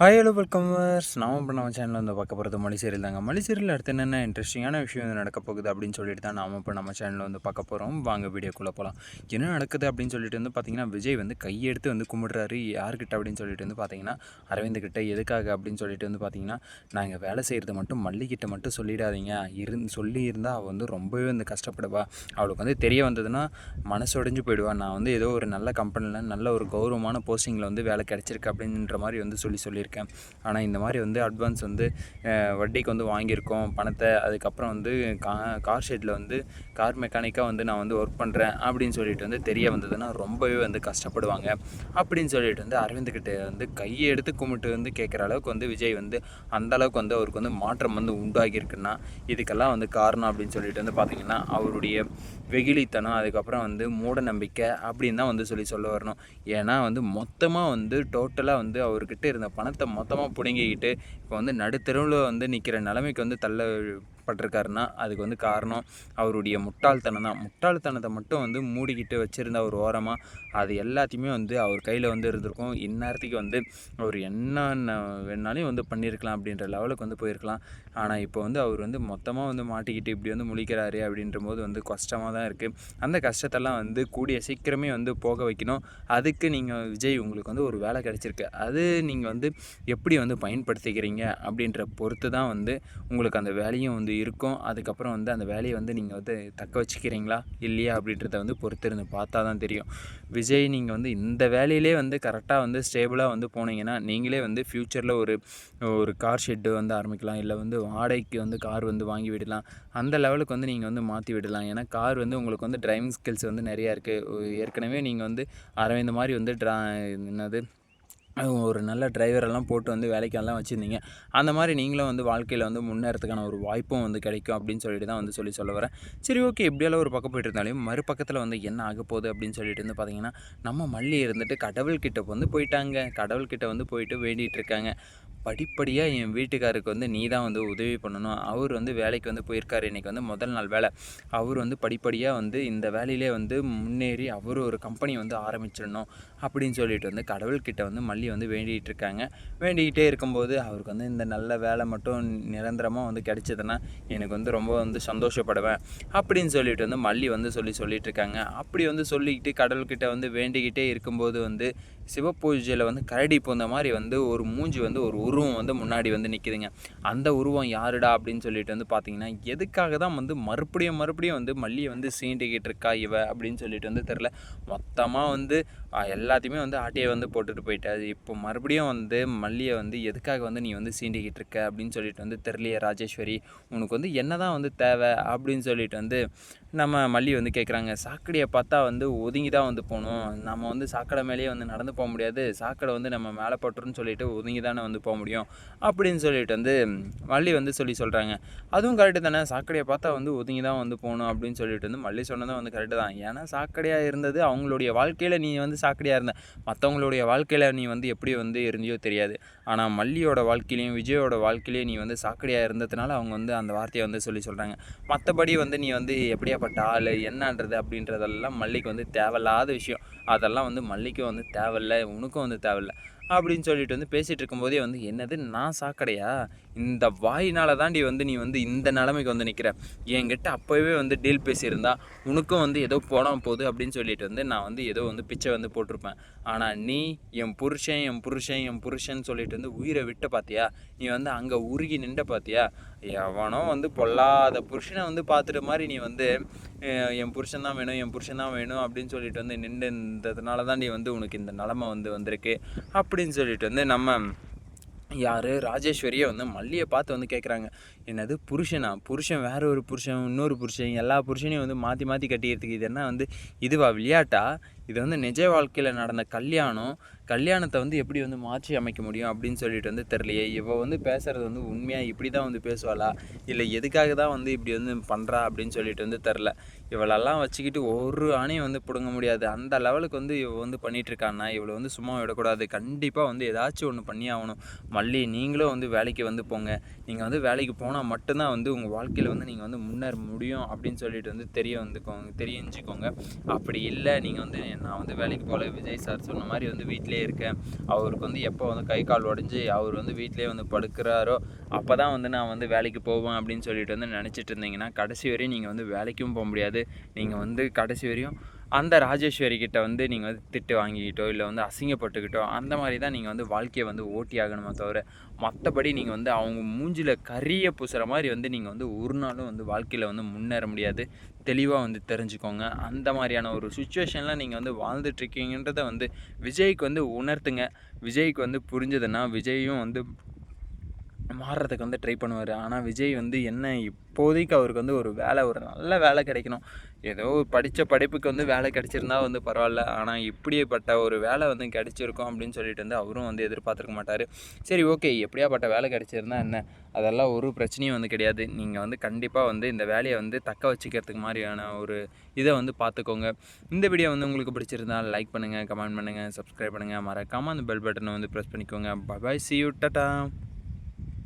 Hi hello வெல்கமர்ஸ் நாம இப்போ நம்ம சேனலில் வந்து பார்க்க போகிறது மொழி சீரியல் தாங்க. மொழி சீரியல் அடுத்து என்னென்ன இன்ட்ரெஸ்டிங்கான விஷயம் வந்து நடக்க போகுது அப்படின்னு சொல்லிட்டு தான் நாம இப்போ நம்ம சேனலில் வந்து பார்க்க போகிறோம் வாங்க வீடியோக்குள்ளே போகலாம் என்ன நடக்குது அப்படின்னு சொல்லிட்டு வந்து பார்த்தீங்கன்னா விஜய் வந்து கையெடுத்து வந்து கும்பிடுறாரு. யார்கிட்ட அப்படின்னு சொல்லிட்டு வந்து பார்த்தீங்கன்னா அரவிந்த் கிட்ட எதுக்காக அப்படின்னு சொல்லிட்டு வந்து பார்த்தீங்கன்னா நாங்கள் வேலை செய்கிறது மட்டும் மல்லிகிட்ட மட்டும் சொல்லிடாதீங்க. இருந் சொல்லியிருந்தால் அவள் வந்து ரொம்பவே வந்து கஷ்டப்படுவா. அவளுக்கு வந்து தெரிய வந்ததுன்னா மனசு உடைஞ்சு போயிடுவா. நான் வந்து ஏதோ ஒரு நல்ல கம்பெனியில் நல்ல ஒரு கௌரவமான போஸ்டிங்கில் வந்து வேலை கிடச்சிருக்கு அப்படின்ற மாதிரி வந்து சொல்லி சொல்லியிருக்கேன் ஆனால் இந்த மாதிரி வந்து அட்வான்ஸ் வந்து வட்டிக்கு வந்து வாங்கியிருக்கோம். பணத்தை அதுக்கப்புறம் வந்து கா கார் ஷெட்டில் வந்து கார் மெக்கானிக்காக வந்து நான் வந்து ஒர்க் பண்ணுறேன் அப்படின்னு சொல்லிட்டு வந்து தெரிய வந்ததுன்னா ரொம்பவே வந்து கஷ்டப்படுவாங்க. அப்படின்னு சொல்லிட்டு வந்து அரவிந்த்கிட்ட வந்து கையை எடுத்து கும்பிட்டு வந்து கேட்குற அளவுக்கு வந்து விஜய் வந்து அந்த அளவுக்கு வந்து அவருக்கு வந்து மாற்றம் வந்து உண்டாகியிருக்குன்னா இதுக்கெல்லாம் வந்து காரணம் அப்படின்னு சொல்லிட்டு வந்து பார்த்திங்கன்னா அவருடைய வெகிலித்தனம் அதுக்கப்புறம் வந்து மூட நம்பிக்கை அப்படின்னு தான் வந்து சொல்லி சொல்ல வரணும். ஏன்னா வந்து மொத்தமாக வந்து டோட்டலாக வந்து அவர்கிட்ட இருந்த பணத்தை மொத்தமாக பிடுங்கிக்கிட்டு இப்போ வந்து நடுத்தெருவில் வந்து நிற்கிற நிலைமைக்கு வந்து பட்டிருக்காருன்னா அதுக்கு வந்து காரணம் அவருடைய முட்டாள்தனம் தான். முட்டாள்தனத்தை மட்டும் வந்து மூடிக்கிட்டு வச்சுருந்த ஒரு ஓரமாக அது எல்லாத்தையுமே வந்து அவர் கையில் வந்து இருந்திருக்கும். இந்நேரத்துக்கு வந்து அவர் என்னென்ன வேணாலும் வந்து பண்ணியிருக்கலாம் அப்படின்ற லெவலுக்கு வந்து போயிருக்கலாம். ஆனால் இப்போ வந்து அவர் வந்து மொத்தமாக வந்து மாட்டிக்கிட்டு இப்படி வந்து முழிக்கிறாரு அப்படின்ற போது வந்து கஷ்டமாக தான் இருக்குது அந்த கஷ்டத்தெல்லாம் வந்து கூடிய சீக்கிரமே வந்து போக வைக்கணும். அதுக்கு நீங்கள் விஜய் உங்களுக்கு வந்து ஒரு வேலை கிடச்சிருக்கு. அது நீங்கள் வந்து எப்படி வந்து பயன்படுத்திக்கிறீங்க அப்படின்ற பொறுத்து தான் வந்து உங்களுக்கு அந்த வேலையும் வந்து இருக்கும். அதுக்கப்புறம் வந்து அந்த வேலையை வந்து நீங்கள் வந்து தக்க வச்சுக்கிறீங்களா? இல்லையா? அப்படின்றத வந்து பொறுத்து இருந்து பார்த்தா தான் தெரியும். விஜய் நீங்கள் வந்து இந்த வேலையிலே வந்து கரெக்டாக வந்து ஸ்டேபிளாக வந்து போனீங்கன்னா நீங்களே வந்து ஃப்யூச்சரில் ஒரு ஒரு கார் ஷெட்டு வந்து ஆரம்பிக்கலாம். இல்லை வந்து வாடகைக்கு வந்து கார் வந்து வாங்கி விடலாம். அந்த லெவலுக்கு வந்து நீங்கள் வந்து மாற்றி விடலாம். ஏன்னா கார் வந்து உங்களுக்கு வந்து டிரைவிங் ஸ்கில்ஸ் வந்து நிறையா இருக்குது ஏற்கனவே நீங்கள் வந்து அரவிந்த மாதிரி வந்து ட்ரா என்னது ஒரு நல்ல டிரைவரெல்லாம் போட்டு வந்து வேலைக்கெல்லாம் வச்சுருந்தீங்க. அந்த மாதிரி நீங்களும் வந்து வாழ்க்கையில் வந்து முன்னேறதுக்கான ஒரு வாய்ப்பும் வந்து கிடைக்கும் அப்படின்னு சொல்லிட்டு தான் வந்து சொல்லி சொல்ல வரேன். சரி ஓகே எப்படியெல்லாம் ஒரு பக்கம் போயிட்டு இருந்தாலும் மறுபக்கத்தில் வந்து என்ன ஆக போகுது அப்படின்னு சொல்லிட்டு வந்து பார்த்தீங்கன்னா நம்ம மல்லி இருந்துட்டு கடவுள்கிட்ட வந்து போயிட்டாங்க. கடவுள்கிட்ட வந்து போயிட்டு வேண்டிகிட்டு இருக்காங்க. படிப்படியாக என் வீட்டுக்காருக்கு வந்து நீ தான் வந்து உதவி பண்ணணும். அவர் வந்து வேலைக்கு வந்து போயிருக்காரு. இன்றைக்கி வந்து முதல் நாள் வேலை. அவர் வந்து படிப்படியாக வந்து இந்த வேலையிலே வந்து முன்னேறி அவர் ஒரு கம்பெனி வந்து ஆரம்பிச்சிடணும் அப்படின்னு சொல்லிட்டு வந்து கடவுள்கிட்ட வந்து மல்லி வந்து வேண்டிகிட்டு இருக்காங்க. வேண்டிக்கிட்டே இருக்கும்போது அவருக்கு வந்து இந்த நல்ல வேலை மட்டும் நிரந்தரமாக வந்து கிடைச்சதுன்னா எனக்கு வந்து ரொம்ப வந்து சந்தோஷப்படுவேன் அப்படின்னு சொல்லிட்டு வந்து மல்லி வந்து சொல்லி சொல்லிட்டு இருக்காங்க. அப்படி வந்து சொல்லிக்கிட்டு கடவுள்கிட்ட வந்து வேண்டிக்கிட்டே இருக்கும்போது வந்து சிவபூஜையில் வந்து கரடி போந்த மாதிரி வந்து ஒரு மூஞ்சி வந்து ஒரு உருவம் வந்து முன்னாடி வந்து நிற்குதுங்க அந்த உருவம் யாருடா அப்படின்னு சொல்லிட்டு வந்து பார்த்தீங்கன்னா எதுக்காக தான் வந்து மறுபடியும் மறுபடியும் வந்து மல்லியை வந்து சீண்டிக்கிட்டு இருக்கா இவ அப்படின்னு சொல்லிட்டு வந்து தெரில மொத்தமாக வந்து எல்லாத்தையுமே வந்து ஆட்டையை வந்து போட்டுட்டு போயிட்டாது இப்போ மறுபடியும் வந்து மல்லியை வந்து எதுக்காக வந்து நீ வந்து சீண்டிக்கிட்டு இருக்க அப்படின்னு சொல்லிட்டு வந்து தெரியலையே ராஜேஸ்வரி. உனக்கு வந்து என்ன தான் வந்து தேவை அப்படின்னு சொல்லிட்டு வந்து நம்ம மல்லி வந்து கேட்குறாங்க சாக்கடையை பார்த்தா வந்து ஒதுங்கி தான் வந்து போகணும். நம்ம வந்து சாக்கடை மேலேயே வந்து நடந்து போக முடியாது. சாக்கடை வந்து நம்ம மேலே பட்டுருன்னு சொல்லிட்டு ஒதுங்கி தானே வந்து போக முடியும் அப்படின்னு சொல்லிட்டு வந்து மல்லி வந்து சொல்லி சொல்கிறாங்க அதுவும் கரெக்டு தானே? சாக்கடையை பார்த்தா வந்து ஒதுங்கி தான் வந்து போகணும் அப்படின்னு சொல்லிட்டு வந்து மல்லி சொன்னதும் வந்து கரெக்டு தான். ஏன்னா சாக்கடையாக இருந்தது அவங்களுடைய வாழ்க்கையில் நீ வந்து சாக்கடையாக இருந்த. மற்றவங்களுடைய வாழ்க்கையில் நீ வந்து எப்படி வந்து இருந்தியோ தெரியாது. ஆனால் மல்லியோட வாழ்க்கையிலையும் விஜயோட வாழ்க்கையிலையும் நீ வந்து சாக்கடையாக இருந்ததுனால அவங்க வந்து அந்த வார்த்தையை வந்து சொல்லி சொல்கிறாங்க மற்றபடி வந்து நீ வந்து எப்படியாப்பட்ட ஆள் என்னன்றது அப்படின்றதெல்லாம் மல்லிக்கு வந்து தேவையில்லாத விஷயம். அதெல்லாம் வந்து மல்லிக்கும் வந்து தேவையில்ல உனக்கும் வந்து தேவையில்ல. அப்படின்னு சொல்லிட்டு வந்து பேசிகிட்டு இருக்கும்போதே வந்து என்னது நான் சாக்கடையா? இந்த வாயினால் தாண்டி வந்து நீ வந்து இந்த நிலைமைக்கு வந்து நிற்கிற என்கிட்ட அப்போவே வந்து டீல் பேசியிருந்தா உனக்கும் வந்து ஏதோ போனால் போகுது அப்படின்னு சொல்லிட்டு வந்து நான் வந்து ஏதோ வந்து பிச்சை வந்து போட்டிருப்பேன். ஆனால் நீ என் புருஷன் என் புருஷன் என் புருஷன் சொல்லிட்டு வந்து உயிரை விட்ட பார்த்தியா நீ வந்து அங்கே உருகி நின்ற பார்த்தியா எவனோ வந்து பொல்லாத புருஷனை வந்து பார்த்துட்டு மாதிரி நீ வந்து என் புருஷன் தான் வேணும் என் புருஷன் தான் வேணும் அப்படின்னு சொல்லிட்டு வந்து நின்று இருந்ததுனால தான் நீ வந்து உனக்கு இந்த நிலமை வந்து வந்திருக்கு அப்படின்னு சொல்லிட்டு வந்து நம்ம யார்? ராஜேஸ்வரியை வந்து மல்லியை பார்த்து வந்து கேட்குறாங்க என்னது புருஷனா? புருஷன் வேற ஒரு புருஷன் இன்னொரு புருஷன் எல்லா புருஷனையும் வந்து மாற்றி மாற்றி கட்டிக்கிறதுக்கு இது என்ன வந்து இதுவா? விளையாட்டா? இது வந்து நிஜ வாழ்க்கையில் நடந்த கல்யாணம். கல்யாணத்தை வந்து எப்படி வந்து மாற்றி அமைக்க முடியும் அப்படின்னு சொல்லிட்டு வந்து தெரியலையே. இவள் வந்து பேசுகிறது வந்து உண்மையாக இப்படி தான் வந்து பேசுவாளா? இல்லை எதுக்காக தான் வந்து இப்படி வந்து பண்ணுறா அப்படின்னு சொல்லிட்டு வந்து தெரில இவளெல்லாம் வச்சுக்கிட்டு ஒரு ஆணையும் வந்து பிடுங்க முடியாது. அந்த லெவலுக்கு வந்து இவள் வந்து பண்ணிட்டு இவளை வந்து சும்மா விடக்கூடாது. கண்டிப்பாக வந்து ஏதாச்சும் ஒன்று பண்ணி ஆகணும். மல்லி நீங்களும் வந்து வேலைக்கு வந்து போங்க. நீங்கள் வந்து வேலைக்கு போனால் மட்டும்தான் வந்து உங்கள் வாழ்க்கையில் வந்து நீங்கள் வந்து முன்னேற முடியும் அப்படின்னு சொல்லிட்டு வந்து தெரிய வந்துக்கோங்க தெரிஞ்சுக்கோங்க. அப்படி இல்லை நீங்கள் வந்து நான் வந்து வேலைக்கு போகல விஜய் சார் சொன்ன மாதிரி வந்து வீட்டிலே இருக்கேன். அவருக்கு வந்து எப்போ வந்து கை கால் உடஞ்சி அவர் வந்து வீட்டிலே வந்து படுக்கிறாரோ அப்போ தான் வந்து நான் வந்து வேலைக்கு போவேன் அப்படின்னு சொல்லிட்டு வந்து நினச்சிட்டு இருந்தீங்கன்னா கடைசி வரையும் நீங்கள் வந்து வேலைக்கும் போக முடியாது. நீங்கள் வந்து கடைசி வரையும் அந்த ராஜேஸ்வரி கிட்ட வந்து நீங்கள் வந்து திட்டு வாங்கிக்கிட்டோ இல்லை வந்து அசிங்கப்பட்டுக்கிட்டோ அந்த மாதிரி தான் நீங்கள் வந்து வாழ்க்கையை வந்து ஓட்டி ஆகணுமே தவிர மற்றபடி நீங்கள் வந்து அவங்க மூஞ்சில் கரிய பூசுகிற மாதிரி வந்து நீங்கள் வந்து ஒரு நாளும் வந்து வாழ்க்கையில் வந்து முன்னேற முடியாது. தெளிவாக வந்து தெரிஞ்சுக்கோங்க. அந்த மாதிரியான ஒரு சுச்சுவேஷனில் நீங்கள் வந்து வாழ்ந்துட்டுருக்கீங்கன்றதை வந்து விஜய்க்கு வந்து உணர்த்துங்க. விஜய்க்கு வந்து புரிஞ்சதுன்னா விஜயும் வந்து மாறுறதுக்கு வந்து ட்ரை பண்ணுவார். ஆனால் விஜய் வந்து என்ன இப்போதைக்கு அவருக்கு வந்து ஒரு வேலை ஒரு நல்ல வேலை கிடைக்கணும். ஏதோ படித்த படிப்புக்கு வந்து வேலை கிடச்சிருந்தா வந்து பரவாயில்ல. ஆனால் இப்படிப்பட்ட ஒரு வேலை வந்து கிடச்சிருக்கும் அப்படின்னு சொல்லிட்டு வந்து அவரும் வந்து எதிர்பார்த்துருக்க மாட்டார். சரி ஓகே எப்படியாப்பட்ட வேலை கிடச்சிருந்தா என்ன? அதெல்லாம் ஒரு பிரச்சனையும் வந்து கிடையாது. நீங்கள் வந்து கண்டிப்பாக வந்து இந்த வேலையை வந்து தக்க வச்சுக்கிறதுக்கு மாதிரியான ஒரு இதை வந்து பார்த்துக்கோங்க. இந்த வீடியோ வந்து உங்களுக்கு பிடிச்சிருந்தா லைக் பண்ணுங்கள் கமெண்ட் பண்ணுங்கள் சப்ஸ்கிரைப் பண்ணுங்கள் மறக்காமல் அந்த பெல் பட்டனை வந்து ப்ரெஸ் பண்ணிக்கோங்க. பாய் சி யூ டட்டா